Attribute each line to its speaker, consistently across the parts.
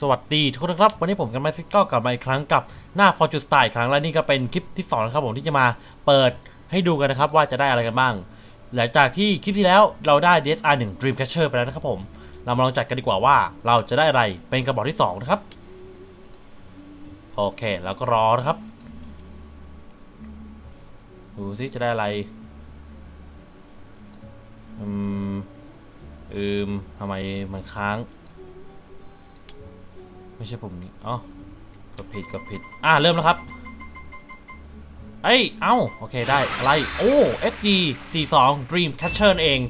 Speaker 1: สวัสดีทุกคนครับวันนี้ผมกับแมซิก็กลับมาอีกครั้งกับหน้า Fortune Star อีกครั้งและนี่ก็เป็นคลิปที่2นะครับผมที่จะมาเปิดให้ดูกันนะครับว่าจะได้อะไรกันบ้าง หลังจากที่คลิปที่แล้วเราได้ DSR 1 Dreamcatcher ไปแล้วนะครับผม เรามาลองจัดกันดีกว่าว่าเราจะได้อะไรเป็นกระบอกที่ 2 นะครับ โอเคแล้วก็รอนะครับ ดูซิจะได้อะไร อืม อืมทำไมมันค้าง ไม่ใช่ผมนี่อ๋อกดผิดกดผิด อ่าเริ่มแล้วครับเอ้ย เอ้า โอเค ได้ อะไร โอ้ FG 42 Dream Catcher เอง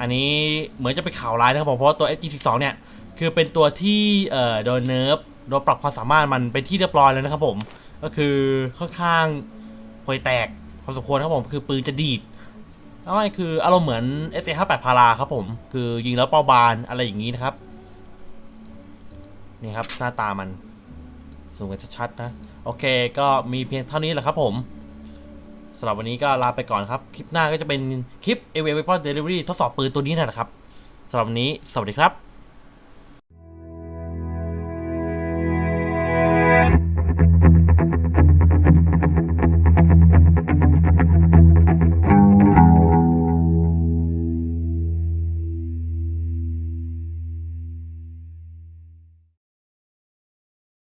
Speaker 1: อันนี้เหมือนจะเป็นข่าวร้ายนะครับผม เพราะว่าตัว FG 42เนี่ย คือเป็นตัวที่ เอ่อ โดนเนิร์ฟ โดนปรับความสามารถมันเป็นที่เรียบร้อยแล้วนะครับผม ก็คือค่อนข้างห่วยแตกพอสมควรครับผม คือปืนจะดีดแล้วก็คืออารมณ์เหมือน s a 5 8 พาราครับผม คือยิงแล้วเป้าบานอะไรอย่างนี้นะครับ นี่ครับหน้าตามันสูงกันชัดๆนะ โอเคก็มีเพียงเท่านี้แหละครับผมสำหรับวันนี้ก็ลาไปก่อนครับ คลิปหน้าก็จะเป็นคลิป a v a Weapon Delivery ทดสอบปืนตัวนี้นั่นแหละครับสำหรับวันนี้ สวัสดีครับ